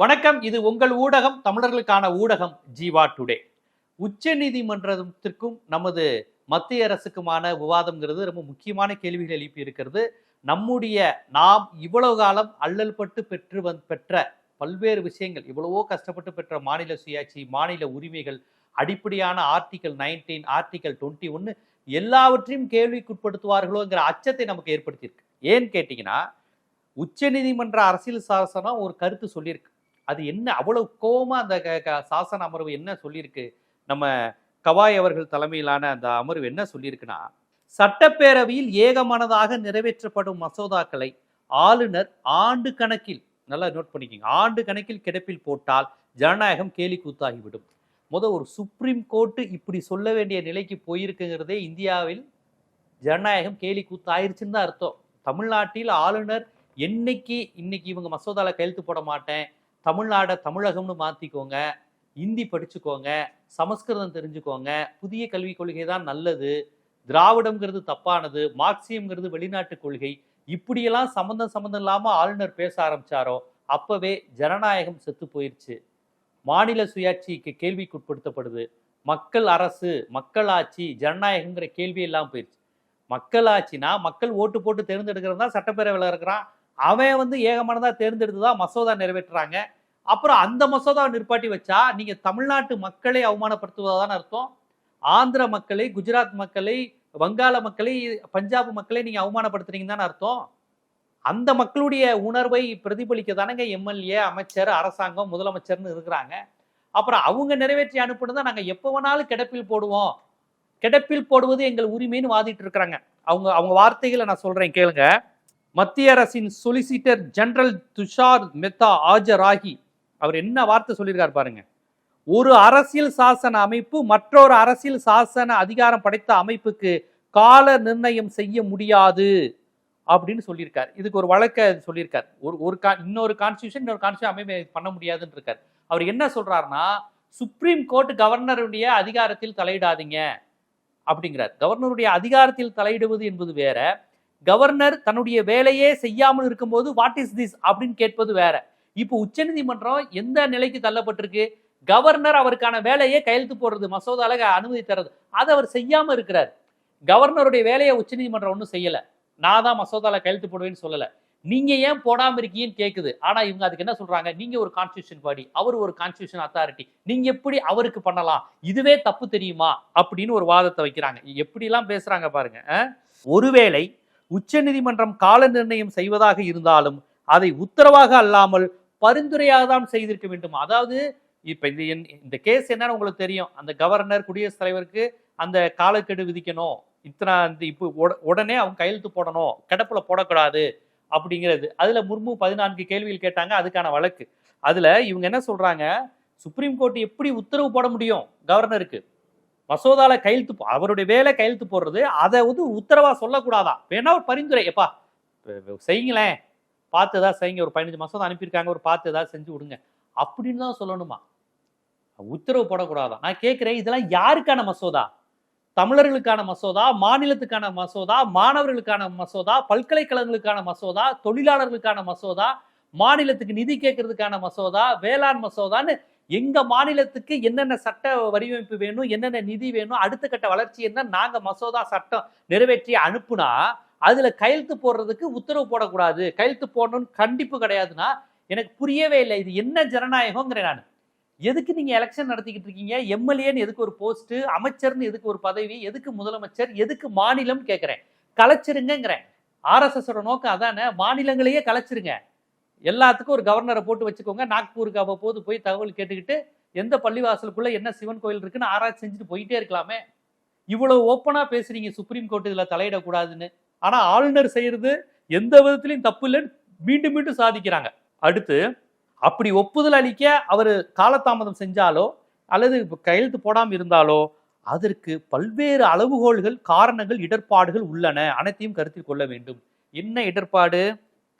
வணக்கம். இது உங்கள் ஊடகம் தமிழர்களுக்கான ஊடகம் ஜீவா டுடே. உச்ச நீதிமன்றத்திற்கும் நமது மத்திய அரசுக்குமான விவாதம்ங்கிறது ரொம்ப முக்கியமான கேள்விகள் எழுப்பி இருக்கிறது. நம்முடைய நாம் இவ்வளவு காலம் அல்லல் பட்டு பெற்று வந் பெற்ற பல்வேறு விஷயங்கள் இவ்வளவோ கஷ்டப்பட்டு பெற்ற மாநில சுயாட்சி மாநில உரிமைகள் அடிப்படையான ஆர்டிகல் நைன்டீன் ஆர்டிகல் டுவெண்ட்டி ஒன்று எல்லாவற்றையும் கேள்விக்குட்படுத்துவார்களோங்கிற அச்சத்தை நமக்கு ஏற்படுத்தியிருக்கு. ஏன்னு கேட்டிங்கன்னா உச்சநீதிமன்ற அரசியல் சாசனம் ஒரு கருத்து சொல்லியிருக்கு. அது என்ன அவ்வளவு கோவமா அந்த க- க- சாசன அமர்வு என்ன சொல்லியிருக்கு? நம்ம கவாய் அவர்கள் தலைமையிலான அந்த அமர்வு என்ன சொல்லியிருக்குன்னா சட்டப்பேரவையில் ஏகமனதாக நிறைவேற்றப்படும் மசோதாக்களை ஆளுநர் ஆண்டு கணக்கில் நல்லா நோட் பண்ணிக்கோங்க ஆண்டு கணக்கில் கிடப்பில் போட்டால் ஜனநாயகம் கேலி கூத்தாகிவிடும். முத ஒரு சுப்ரீம் கோர்ட்டு இப்படி சொல்ல வேண்டிய நிலைக்கு போயிருக்குங்கிறதே இந்தியாவில் ஜனநாயகம் கேலி கூத்தாயிருச்சுன்னு தான் அர்த்தம். தமிழ்நாட்டில் ஆளுநர் என்னைக்கு இன்னைக்கு இவங்க மசோதாவில் கையெழுத்து போட மாட்டேன் தமிழ்நாடை தமிழகம்னு மாத்திக்கோங்க இந்தி படிச்சுக்கோங்க சமஸ்கிருதம் தெரிஞ்சுக்கோங்க புதிய கல்விக் கொள்கை தான் நல்லது. திராவிடம்ங்கிறது தப்பானது மார்க்சியம்ங்கிறது வெளிநாட்டு கொள்கை. இப்படியெல்லாம் சம்மந்தம் சம்மந்தம் இல்லாம ஆளுநர் பேச ஆரம்பிச்சாரோ அப்பவே ஜனநாயகம் செத்து போயிருச்சு. மாநில சுயாட்சிக்கு கேள்விக்குட்படுத்தப்படுது மக்கள் அரசு மக்களாட்சி ஜனநாயகங்கிற கேள்வி எல்லாம் போயிருச்சு. மக்களாட்சினா மக்கள் ஓட்டு போட்டு தேர்ந்தெடுக்கிறது தான் சட்டப்பேரவையில் இருக்கிறான் அவன் வந்து ஏகமானதாக தேர்ந்தெடுத்து தான் மசோதா நிறைவேற்றுறாங்க. அப்புறம் அந்த மசோதாவை நிற்பாட்டி வச்சா நீங்கள் தமிழ்நாட்டு மக்களை அவமானப்படுத்துவதான அர்த்தம்? ஆந்திர மக்களை குஜராத் மக்களை வங்காள மக்களை பஞ்சாப் மக்களை நீங்கள் அவமானப்படுத்துறீங்கன்னு தானே அர்த்தம்? அந்த மக்களுடைய உணர்வை பிரதிபலிக்க தானங்க எம்எல்ஏ அமைச்சர் அரசாங்கம் முதலமைச்சர்னு இருக்கிறாங்க. அப்புறம் அவங்க நிறைவேற்றி அனுப்புனதை நாங்கள் எப்போ வேணாலும் கிடப்பில் போடுவோம். கிடப்பில் போடுவது எங்கள் உரிமைன்னு வாதிட்டு இருக்கிறாங்க. அவங்க அவங்க வார்த்தைகளை நான் சொல்கிறேன் கேளுங்க. மத்திய அரசின் சொலிசிட்டர் ஜெனரல் துஷார் மெத்தா ஆஜராகி அவர் என்ன வார்த்தை சொல்லியிருக்கார் பாருங்க. ஒரு அரசியல் சாசன அமைப்பு மற்றொரு அரசியல் சாசன அதிகாரம் படைத்த அமைப்புக்கு கால நிர்ணயம் செய்ய முடியாது அப்படின்னு சொல்லியிருக்கார். இதுக்கு ஒரு வழக்க சொல்லியிருக்கார். ஒரு ஒரு கா இன்னொரு கான்ஸ்டியூஷன் இன்னொரு கான்ஸ்டியூஷன் அமைப்பு பண்ண முடியாதுன்னு இருக்கார் அவர் என்ன சொல்றாருன்னா சுப்ரீம் கோர்ட் கவர்னருடைய அதிகாரத்தில் தலையிடாதீங்க அப்படிங்கிறார். கவர்னருடைய அதிகாரத்தில் தலையிடுவது என்பது வேற கவர்னர் தன்னுடைய வேலையே செய்யாமல் இருக்கும்போது வாட் இஸ் திஸ் அப்படின்னு கேட்பது வேற. இப்போ உச்சநீதிமன்றம் எந்த நிலைக்கு தள்ளப்பட்டிருக்கு? கவர்னர் அவருக்கான வேலையை கையெழுத்து போடுறது மசோதால அனுமதி தர்றது அதை அவர் செய்யாம இருக்கிறார். கவர்னருடைய வேலையை உச்சநீதிமன்றம் ஒன்றும் செய்யலை. நான் தான் மசோதால கையெழுத்து போடுவேன்னு சொல்லலை. நீங்க ஏன் போடாம இருக்கீங்கன்னு கேட்குது ஆனா இவங்க அதுக்கு என்ன சொல்றாங்க? நீங்க ஒரு கான்ஸ்டியூஷன் பாடி அவர் ஒரு கான்ஸ்டியூஷன் அத்தாரிட்டி நீங்க எப்படி அவருக்கு பண்ணலாம்? இதுவே தப்பு தெரியுமா? அப்படின்னு ஒரு வாதத்தை வைக்கிறாங்க. எப்படிலாம் பேசுகிறாங்க பேசுறாங்க பாருங்க ஒருவேளை உச்சநீதிமன்றம் கால நிர்ணயம் செய்வதாக இருந்தாலும் அதை உத்தரவாக அல்லாமல் பரிந்துரையாக தான் செய்திருக்க வேண்டும். அதாவது இப்ப இந்த என்- இந்த கேஸ் என்னன்னு உங்களுக்கு தெரியும். அந்த கவர்னர் குடியரசுத் தலைவருக்கு அந்த காலக்கெடு விதிக்கணும். இத்தனை அந்த இப்போ உட- உடனே அவங்க கையெழுத்து போடணும். கிடப்புல போடக்கூடாது அப்படிங்கிறது. அதுல முர்மு பதினான்கு கேள்விகள் கேட்டாங்க. அதுக்கான வழக்கு. அதுல இவங்க என்ன சொல்றாங்க? சுப்ரீம் கோர்ட் எப்படி உத்தரவு போட முடியும் கவர்னருக்கு மசோதால கையெழுத்து அவருடைய வேலை கையெழுத்து போடுறது அதை வந்து உத்தரவா சொல்லக்கூடாதா? வேணா ஒரு பரிந்துரை. எப்பா செய்யுங்களேன். பார்த்து ஏதாவது செய்யுங்க. ஒரு பதினஞ்சு மசோதா அனுப்பியிருக்காங்க. ஒரு பார்த்து ஏதாவது செஞ்சு விடுங்க. அப்படின்னு தான் சொல்லணுமா? உத்தரவு போடக்கூடாதா? நான் கேட்குறேன் இதெல்லாம் யாருக்கான மசோதா? தமிழர்களுக்கான மசோதா மாநிலத்துக்கான மசோதா மாணவர்களுக்கான மசோதா பல்கலைக்கழகங்களுக்கான மசோதா தொழிலாளர்களுக்கான மசோதா மாநிலத்துக்கு நிதி கேட்கறதுக்கான மசோதா வேளாண் மசோதான்னு எங்க மாநிலத்துக்கு என்னென்ன சட்ட வடிவமைப்பு வேணும் என்னென்ன நிதி வேணும் அடுத்த கட்ட வளர்ச்சி என்ன நாங்க மசோதா சட்டம் நிறைவேற்றி அனுப்புனா அதுல கையெழுத்து போடுறதுக்கு உத்தரவு போடக்கூடாது. கையெழுத்து போடணும்னு கண்டிப்பு கிடையாதுன்னா எனக்கு புரியவே இல்லை. இது என்ன ஜனநாயகங்கிறேன் நான். எதுக்கு நீங்க எலெக்ஷன் நடத்திக்கிட்டு இருக்கீங்க? எம்எல்ஏன்னு எதுக்கு ஒரு போஸ்ட் அமைச்சர்னு எதுக்கு ஒரு பதவி எதுக்கு முதலமைச்சர் எதுக்கு மாநிலம் கேட்கிறேன் கலைச்சிருங்கிறேன் ஆர்எஸ்எஸோட நோக்கம் அதானே? மாநிலங்களையே கலைச்சிருங்க. எல்லாத்துக்கும் ஒரு கவர்னரை போட்டு வச்சுக்கோங்க. நாக்பூருக்கு அவ்வப்போது போய் தகவல் கேட்டுக்கிட்டு எந்த பள்ளிவாசலுக்குள்ள என்ன சிவன் கோயில் இருக்குன்னு ஆராய்ச்சி செஞ்சுட்டு போயிட்டே இருக்கலாமே. இவ்வளவு ஓப்பனா பேசுறீங்க சுப்ரீம் கோர்ட் இதுல தலையிடக்கூடாதுன்னு. ஆனா ஆளுநர் செய்யறது எந்த விதத்திலையும் தப்பு இல்லைன்னு மீண்டும் மீண்டும் சாதிக்கிறாங்க. அடுத்து அப்படி ஒப்புதல் அளிக்க அவர் காலதாமதம் செஞ்சாலோ அல்லது கையெழுத்து போடாம இருந்தாலோ அதற்கு பல்வேறு அளவுகோல்கள் காரணங்கள் இடர்பாடுகள் உள்ளன. அனைத்தையும் கருத்தில் கொள்ள வேண்டும். என்ன இடர்பாடு?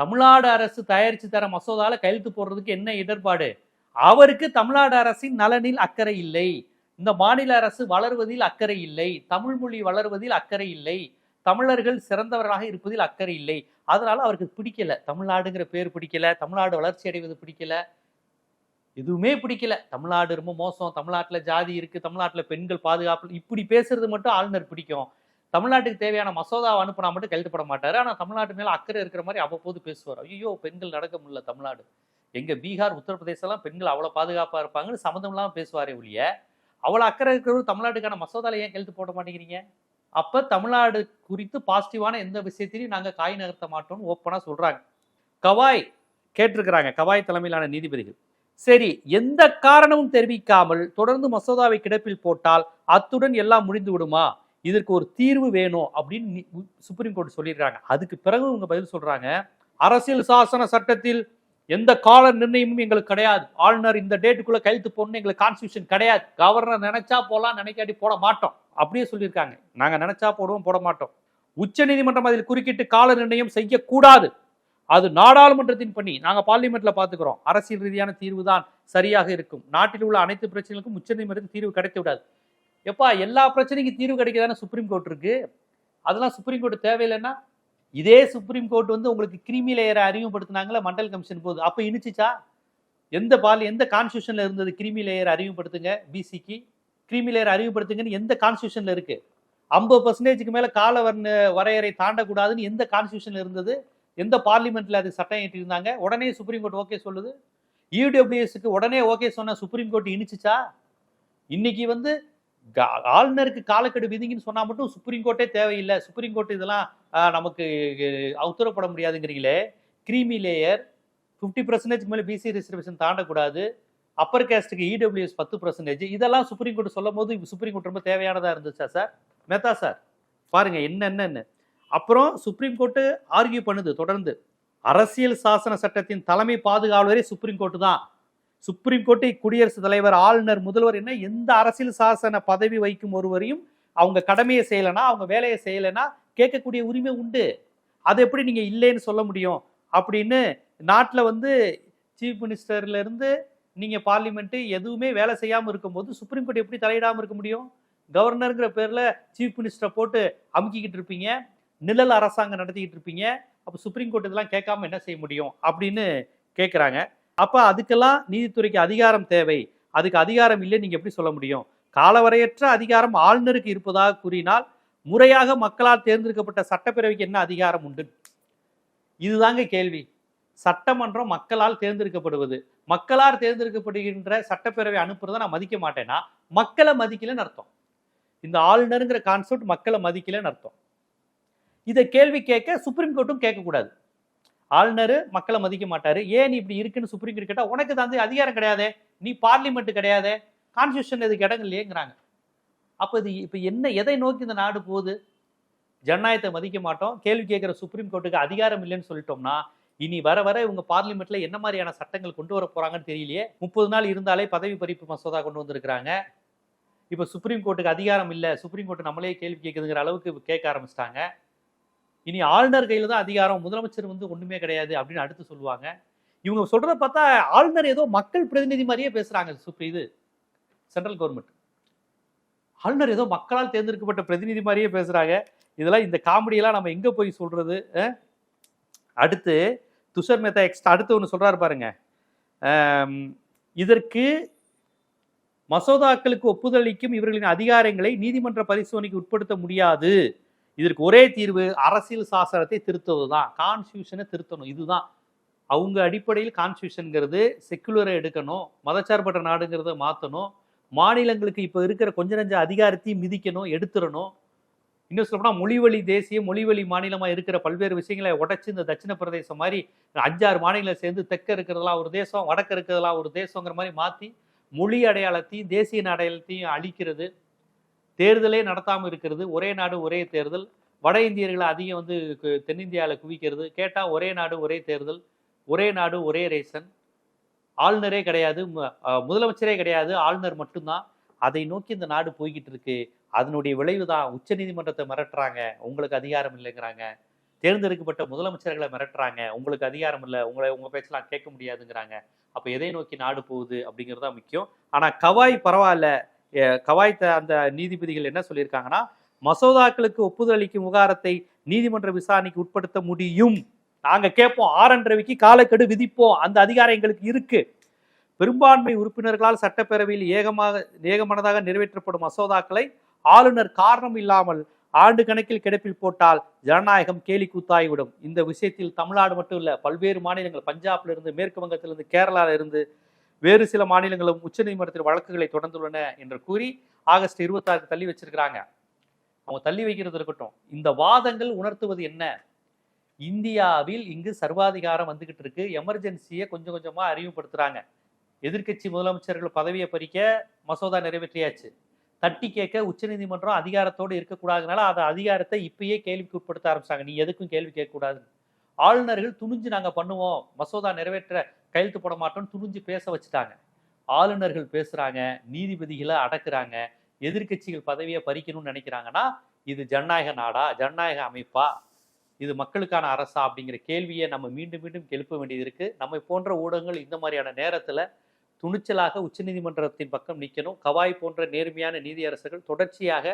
தமிழ்நாடு அரசு தயாரித்து தர மசோதாவில் கையெழுத்து போடுறதுக்கு என்ன இடர்பாடு? அவருக்கு தமிழ்நாடு அரசின் நலனில் அக்கறை இல்லை. இந்த மாநில அரசு வளர்வதில் அக்கறை இல்லை. தமிழ் மொழி வளர்வதில் அக்கறை இல்லை. தமிழர்கள் சிறந்தவர்களாக இருப்பதில் அக்கறை இல்லை. அதனால அவருக்கு பிடிக்கல. தமிழ்நாடுங்கிற பேர் பிடிக்கல. தமிழ்நாடு வளர்ச்சி அடைவது பிடிக்கல. எதுவுமே பிடிக்கல. தமிழ்நாடு ரொம்ப மோசம். தமிழ்நாட்டில் ஜாதி இருக்கு. தமிழ்நாட்டில் பெண்கள் பாதுகாப்பு. இப்படி பேசுறது மட்டும் ஆளுநர் பிடிக்கும். தமிழ்நாட்டுக்கு தேவையான மசோதாவை அனுப்பினா மட்டும் கையெழுத்துப்பட மாட்டார் ஆனால் தமிழ்நாட்டு மேலே அக்கறை இருக்கிற மாதிரி அவ்வப்போது பேசுவார். ஐயோ பெண்கள் நடக்க முடியல தமிழ்நாடு. எங்கள் பீகார் உத்தரப்பிரதேசலாம் பெண்கள் அவ்வளவு பாதுகாப்பாக இருப்பாங்கன்னு சம்மந்தம் இல்லாமல் பேசுவாரே ஒழிய அவ்வளோ அக்கறை இருக்கிறவர் தமிழ்நாட்டுக்கான மசோதால ஏன் கையெழுத்து போட மாட்டேங்கிறீங்க? அப்போ தமிழ்நாடு குறித்து பாசிட்டிவான எந்த விஷயத்திலையும் நாங்க காய் நகர்த்த மாட்டோம்னு ஓப்பனாக சொல்றாங்க. கவாய் கேட்டிருக்கிறாங்க கவாய் தலைமையிலான நீதிபதிகள். சரி எந்த காரணமும் தெரிவிக்காமல் தொடர்ந்து மசோதாவை கிடப்பில் போட்டால் அத்துடன் எல்லாம் முடிந்து விடுமா இதற்கு ஒரு தீர்வு வேணும் அப்படின்னு சுப்ரீம் கோர்ட் சொல்லியிருக்காங்க அதுக்கு பிறகு இவங்க பதில் சொல்றாங்க அரசியல் சாசன சட்டத்தில் எந்த கால நிர்ணயமும் எங்களுக்கு கிடையாது. ஆளுநர் இந்த டேட்டுக்குள்ள கையெழுத்து போடணும் எங்களுக்கு கான்ஸ்டியூஷன் கிடையாது. கவர்னர் நினைச்சா போலாம் நினைக்காட்டி போட மாட்டோம். அப்படியே சொல்லியிருக்காங்க. நாங்க நினைச்சா போடுவோம் போட மாட்டோம். உச்சநீதிமன்றம் அதில் குறுக்கிட்டு கால நிர்ணயம் செய்யக்கூடாது. அது நாடாளுமன்றத்தின் பணி. நாங்க பார்லிமெண்ட்ல பாத்துக்கிறோம் அரசியல் ரீதியான தீர்வு தான் சரியாக இருக்கும். நாட்டில் உள்ள அனைத்து பிரச்சனைகளுக்கும் உச்சநீதிமன்றத்தின் தீர்வு கிடைத்து விடாது எப்பா எல்லா பிரச்சனைக்கும் தீர்வு கிடைக்கதானே சுப்ரீம் கோர்ட் இருக்கு? அதெல்லாம் சுப்ரீம் கோர்ட் தேவையில்லைன்னா இதே சுப்ரீம் கோர்ட் வந்து உங்களுக்கு கிரிமி லேயரை அறிமுகப்படுத்தினாங்களே மண்டல் கமிஷன் போகுது அப்போ இனிச்சிச்சா? எந்த பால் எந்த கான்ஸ்டியூஷனில் இருந்தது கிரிமி லேயர் அறிமுகப்படுத்துங்க பிசிக்கு கிரிமி லேயர் அறிமுகப்படுத்துங்கன்னு எந்த கான்ஸ்டியூஷனில் இருக்கு? ஐம்பது பர்சன்டேஜுக்கு மேலே கால வர்ண வரையறை தாண்டக்கூடாதுன்னு எந்த கான்ஸ்டியூஷனில் இருந்தது? எந்த பார்லிமெண்ட்டில் அது சட்டம் ஏற்றிருந்தாங்க உடனே சுப்ரீம் கோர்ட் ஓகே சொல்லுது. இடபிள்யூஎஸ்க்கு உடனே ஓகே சொன்ன சுப்ரீம் கோர்ட் இனிச்சிச்சா? இன்னைக்கு வந்து ஆளுநருக்கு காலக்கெடு விதிங்கன்னு சொன்னா மட்டும் சுப்ரீம் கோர்ட்டே தேவையில்லை. சுப்ரீம் கோர்ட் இதெல்லாம் நமக்கு அஹ், உத்தரப்பட முடியாதுங்கிறீங்களே. கிரீமி லேயர் ஃபிஃப்டி பர்சன்டேஜ் மேலே பிசி ரிசர்வேஷன் தாண்டக்கூடாது. அப்பர் கேஸ்ட்டுக்கு இடபிள்யூஎஸ் பத்து பர்சன்டேஜ் இதெல்லாம் சுப்ரீம் கோர்ட் சொல்லும் போது சுப்ரீம் கோர்ட் ரொம்ப தேவையானதாக இருந்துச்சா சார் மேத்தா சார் பாருங்க என்னென்னு அப்புறம் சுப்ரீம் கோர்ட்டு ஆர்கியூ பண்ணுது தொடர்ந்து. அரசியல் சாசன சட்டத்தின் தலைமை பாதுகாவலரே சுப்ரீம் கோர்ட்டு தான். சுப்ரீம் கோர்ட்டை குடியரசுத் தலைவர் ஆளுநர் முதல்வர் என்ன எந்த அரசியல் சாசன பதவி வைக்கும் ஒருவரையும் அவங்க கடமையை செய்யலைன்னா அவங்க வேலையை செய்யலைன்னா கேட்கக்கூடிய உரிமை உண்டு. அது எப்படி நீங்கள் இல்லைன்னு சொல்ல முடியும்? அப்படின்னு நாட்டில் வந்து சீஃப் மினிஸ்டர்லேருந்து நீங்கள் பார்லிமெண்ட்டு எதுவுமே வேலை செய்யாமல் இருக்கும்போது சுப்ரீம் கோர்ட் எப்படி தலையிடாம இருக்க முடியும்? கவர்னருங்கிற பேரில் சீஃப் மினிஸ்டரை போட்டு அமுக்கிக்கிட்டு இருப்பீங்க. நிழல் அரசாங்கம் நடத்திக்கிட்டு இருப்பீங்க. அப்போ சுப்ரீம் கோர்ட் இதெல்லாம் கேட்காம என்ன செய்ய முடியும்? அப்படின்னு கேட்குறாங்க அப்போ அதுக்கெல்லாம் நீதித்துறைக்கு அதிகாரம் தேவை. அதுக்கு அதிகாரம் இல்லை நீங்க எப்படி சொல்ல முடியும்? காலவரையற்ற அதிகாரம் ஆளுநருக்கு இருப்பதாக கூறினால் முறையாக மக்களால் தேர்ந்தெடுக்கப்பட்ட சட்டப்பேரவைக்கு என்ன அதிகாரம் உண்டு? இதுதாங்க கேள்வி. சட்டமன்றம் மக்களால் தேர்ந்தெடுக்கப்படுவது. மக்களால் தேர்ந்தெடுக்கப்படுகின்ற சட்டப்பேரவை அனுப்புறதை நான் மதிக்க மாட்டேன்னா மக்களை மதிக்கலன்னு அர்த்தம். இந்த ஆளுநருங்கிற கான்செப்ட் மக்களை மதிக்கலன்னு அர்த்தம். இதை கேள்வி கேட்க சுப்ரீம் கோர்ட்டும் கேட்கக்கூடாது. ஆளுநர் மக்களை மதிக்க மாட்டாரு. ஏன் நீ இப்படி இருக்குன்னு சுப்ரீம் கோர்ட் கேட்டால் உனக்கு வந்து அதிகாரம் கிடையாது. நீ பார்லிமெண்ட் கிடையாது. கான்ஸ்டியூஷன் இதுக்கு இடங்கள் இல்லையேங்கிறாங்க அப்போ இது இப்போ என்ன எதை நோக்கி இந்த நாடு போகுது? ஜனநாயகத்தை மதிக்க மாட்டோம். கேள்வி கேட்குற சுப்ரீம் கோர்ட்டுக்கு அதிகாரம் இல்லைன்னு சொல்லிட்டோம்னா இனி வர வர இவங்க பார்லிமெண்ட்ல என்ன மாதிரியான சட்டங்கள் கொண்டு வர போறாங்கன்னு தெரியலையே. முப்பது நாள் இருந்தாலே பதவி பறிப்பு மசோதா கொண்டு வந்திருக்கிறாங்க. இப்போ சுப்ரீம் கோர்ட்டுக்கு அதிகாரம் இல்லை. சுப்ரீம் கோர்ட் நம்மளே கேள்வி கேட்குதுங்கிற அளவுக்கு கேட்க ஆரம்பிச்சிட்டாங்க. இனி ஆளுநர் கையில் தான் அதிகாரம் முதலமைச்சர் வந்து ஒன்றுமே கிடையாது அப்படின்னு அடுத்து சொல்லுவாங்க. இவங்க சொல்கிறத பார்த்தா ஆளுநர் ஏதோ மக்கள் பிரதிநிதி மாதிரியே பேசுகிறாங்க சூப்பர் இது சென்ட்ரல் கவர்மெண்ட் ஆளுநர் ஏதோ மக்களால் தேர்ந்தெடுக்கப்பட்ட பிரதிநிதி மாதிரியே பேசுகிறாங்க இதெல்லாம் இந்த காமெடியெல்லாம் நம்ம எங்கே போய் சொல்கிறது அடுத்து துஷர் மேத்தா எக்ஸ்ட்ரா அடுத்து ஒன்று சொல்கிறாரு பாருங்க. இதற்கு மசோதாக்களுக்கு ஒப்புதல் அளிக்கும் இவர்களின் அதிகாரங்களை நீதிமன்ற பரிசோதனைக்கு உட்படுத்த முடியாது. இதற்கு ஒரே தீர்வு அரசியல் சாசனத்தை திருத்துவதுதான். கான்ஸ்டியூஷனை திருத்தணும். இதுதான். அவங்க அடிப்படையில் கான்ஸ்டியூஷனுங்கிறது செக்குலரை எடுக்கணும். மதச்சார்பற்ற நாடுங்கிறத மாற்றணும் மாநிலங்களுக்கு இப்போ இருக்கிற கொஞ்ச நஞ்ச அதிகாரத்தையும் மிதிக்கணும் எடுத்துடணும். இன்னும் சொல்லப்போனால் மொழிவழி தேசிய மொழிவழி மாநிலமாக இருக்கிற பல்வேறு விஷயங்களை உடச்சி இந்த தட்சிண பிரதேசம் மாதிரி அஞ்சாறு மாநிலம் சேர்ந்து தெற்க இருக்கிறதெல்லாம் ஒரு தேசம் வடக்கு இருக்கிறதெல்லாம் ஒரு தேசங்கிற மாதிரி மாற்றி மொழி அடையாளத்தையும் தேசிய அடையாளத்தையும் அழிக்கிறது. தேர்தலே நடத்தாமல் இருக்கிறது. ஒரே நாடு ஒரே தேர்தல். வட இந்தியர்களை அதிகம் வந்து கு- தென்னிந்தியாவில் குவிக்கிறது. கேட்டால் ஒரே நாடு ஒரே தேர்தல். ஒரே நாடு ஒரே ரேஷன். ஆளுநரே கிடையாது. முதலமைச்சரே கிடையாது. ஆளுநர் மட்டும்தான். அதை நோக்கி இந்த நாடு போய்கிட்டு இருக்கு. அதனுடைய விளைவு தான் உச்ச நீதிமன்றத்தை மிரட்டுறாங்க. உங்களுக்கு அதிகாரம் இல்லைங்கிறாங்க. தேர்ந்தெடுக்கப்பட்ட முதலமைச்சர்களை மிரட்டுறாங்க. உங்களுக்கு அதிகாரம் இல்லை. உங்களை உங்கள் பேச்செல்லாம் கேட்க முடியாதுங்கிறாங்க. அப்போ எதை நோக்கி நாடு போகுது அப்படிங்கிறது தான் முக்கியம். ஆனால் கவாய் பரவாயில்ல. கவாய்த்த அந்த நீதிபதிகள் என்ன சொல்லியிருக்காங்கன்னா மசோதாக்களுக்கு ஒப்புதல் அளிக்கும் விவகாரத்தை நீதிமன்ற விசாரணைக்கு உட்படுத்த முடியும். நாங்க கேட்போம் ஆர் என் ரவிக்கு காலக்கெடு விதிப்போம் அந்த அதிகாரம் எங்களுக்கு இருக்கு. பெரும்பான்மை உறுப்பினர்களால் சட்டப்பேரவையில் ஏகமாக ஏகமனதாக நிறைவேற்றப்படும் மசோதாக்களை ஆளுநர் காரணம் இல்லாமல் ஆண்டு கணக்கில் கிடப்பில் போட்டால் ஜனநாயகம் கேலி கூத்தாகிவிடும் இந்த விஷயத்தில் தமிழ்நாடு மட்டும் இல்ல பல்வேறு மாநிலங்கள் பஞ்சாப்ல இருந்து மேற்கு வங்கத்திலிருந்து கேரளால இருந்து வேறு சில மாநிலங்களும் உச்சநீதிமன்றத்தில் வழக்குகளை தொடர்ந்துள்ளன என்று கூறி ஆகஸ்ட் இருபத்தாறு தள்ளி வச்சிருக்கிறாங்க. அவங்க தள்ளி வைக்கிறது இருக்கட்டும். இந்த வாதங்கள் உணர்த்துவது என்ன? இந்தியாவில் இங்கு சர்வாதிகாரம் வந்துகிட்டு இருக்கு. எமர்ஜென்சியை கொஞ்சம் கொஞ்சமாக அறிமுகப்படுத்துகிறாங்க எதிர்க்கட்சி முதலமைச்சர்கள் பதவியை பறிக்க மசோதா நிறைவேற்றியாச்சு. தட்டி கேட்க உச்சநீதிமன்றம் அதிகாரத்தோடு இருக்கக்கூடாதுனால அதை அதிகாரத்தை இப்பயே கேள்விக்கு உட்படுத்த ஆரம்பிச்சாங்க. நீ எதுக்கும் கேள்வி கேட்கக்கூடாதுன்னு. ஆளுநர்கள் துணிஞ்சு நாங்கள் பண்ணுவோம். மசோதா நிறைவேற்ற கையெழுத்து போட மாட்டோம்னு துணிஞ்சு பேச வச்சுட்டாங்க. ஆளுநர்கள் பேசுகிறாங்க நீதிபதிகளை அடக்குறாங்க எதிர்க்கட்சிகள் பதவியை பறிக்கணும்னு நினைக்கிறாங்கன்னா இது ஜனநாயக நாடா ஜனநாயக அமைப்பா இது மக்களுக்கான அரசா அப்படிங்கிற கேள்வியை நம்ம மீண்டும் மீண்டும் எழுப்ப வேண்டியது இருக்குது நம்மை போன்ற ஊடகங்கள் இந்த மாதிரியான நேரத்தில் துணிச்சலாக உச்சநீதிமன்றத்தின் பக்கம் நிற்கணும் கவாய் போன்ற நேர்மையான நீதியரசர்கள் தொடர்ச்சியாக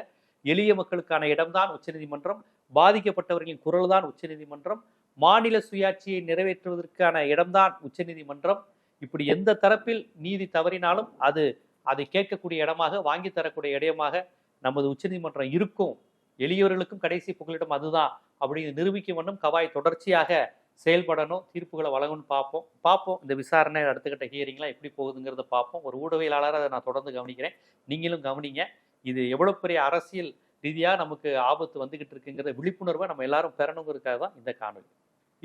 எளிய மக்களுக்கான இடம்தான் உச்சநீதிமன்றம். பாதிக்கப்பட்டவர்களின் குரல் தான் உச்சநீதிமன்றம். மாநில சுயாட்சியை நிறைவேற்றுவதற்கான இடம்தான் உச்சநீதிமன்றம். இப்படி எந்த தரப்பில் நீதி தவறினாலும் அது அதை கேட்கக்கூடிய இடமாக வாங்கி தரக்கூடிய இடமாக நமது உச்சநீதிமன்றம் இருக்கும். எளியவர்களுக்கும் கடைசி புகலிடம் அதுதான். அப்படின்னு நிரூபிக்கும் வண்ணம் கவாய் தொடர்ச்சியாக செயல்படணும் தீர்ப்புகளை வழங்கணும்னு பார்ப்போம். பார்ப்போம். இந்த விசாரணை அடுத்துக்கிட்ட ஹியரிங்லாம் எப்படி போகுதுங்கிறத பார்ப்போம். ஒரு ஊடகவியலாளரை அதை நான் தொடர்ந்து கவனிக்கிறேன். நீங்களும் கவனிங்க. இது எவ்வளோ பெரிய அரசியல் ரீதியாக நமக்கு ஆபத்து வந்துகிட்டு இருக்குங்கிற விழிப்புணர்வை நம்ம எல்லாரும் பெறணுங்கிறதுக்காக தான் இந்த காணொலி